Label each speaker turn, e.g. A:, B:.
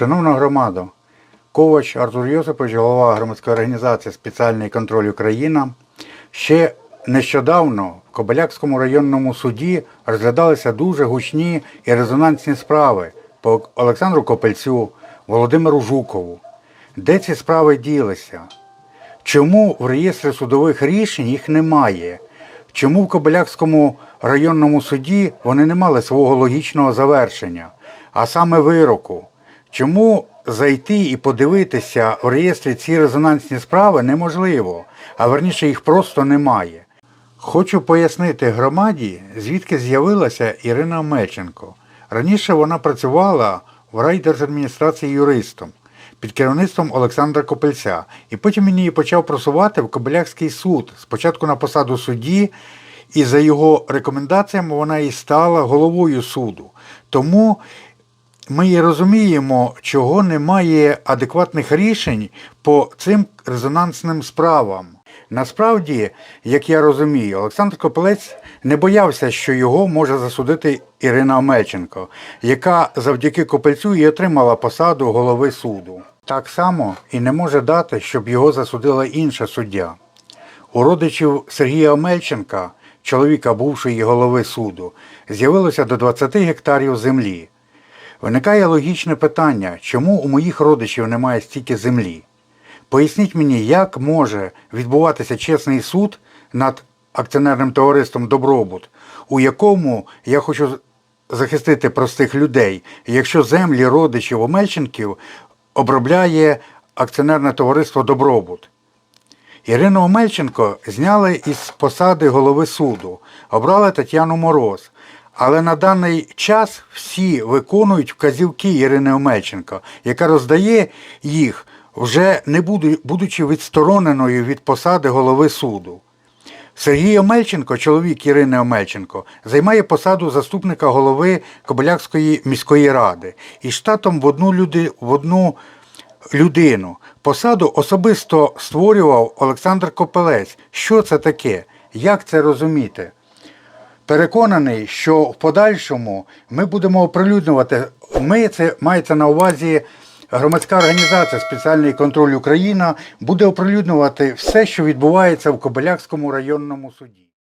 A: Шановна громада, Ковач Артур Йосипович, голова громадської організації Спеціальний контроль Україна. Ще нещодавно в Кобилякському районному суді розглядалися дуже гучні і резонансні справи по Олександру Копельцю, Володимиру Жукову. Де ці справи ділися? Чому в реєстрі судових рішень їх немає? Чому в Кобилякському районному суді вони не мали свого логічного завершення, а саме вироку? Чому зайти і подивитися в реєстрі ці резонансні справи неможливо, а верніше їх просто немає? Хочу пояснити громаді, звідки з'явилася Ірина Мельченко. Раніше вона працювала в райдержадміністрації юристом під керівництвом Олександра Копельця. І потім він її почав просувати в Кобилякський суд. Спочатку на посаду судді, і за його рекомендаціями вона і стала головою суду. Тому ми розуміємо, чого немає адекватних рішень по цим резонансним справам. Насправді, як я розумію, Олександр Копелець не боявся, що його може засудити Ірина Омельченко, яка завдяки Копельцю і отримала посаду голови суду. Так само і не може дати, щоб його засудила інша суддя. У родичів Сергія Омельченка, чоловіка бувшої голови суду, з'явилося до 20 гектарів землі. Виникає логічне питання, чому у моїх родичів немає стільки землі? Поясніть мені, як може відбуватися чесний суд над акціонерним товариством Добробут, у якому я хочу захистити простих людей, якщо землі родичів Омельченків обробляє акціонерне товариство Добробут. Ірину Омельченко зняли із посади голови суду, обрали Тетяну Мороз. Але на даний час всі виконують вказівки Ірини Омельченко, яка роздає їх, вже не будучи відстороненою від посади голови суду. Сергій Омельченко, чоловік Ірини Омельченко, займає посаду заступника голови Кобилякської міської ради і штатом в одну, люди, в одну людину. Посаду особисто створював Олександр Копелець. Що це таке? Як це розуміти? Переконаний, що в подальшому ми будемо оприлюднювати. Ми це мається на увазі громадська організація Спеціальний контроль Україна буде оприлюднювати все, що відбувається в Кобилякському районному суді.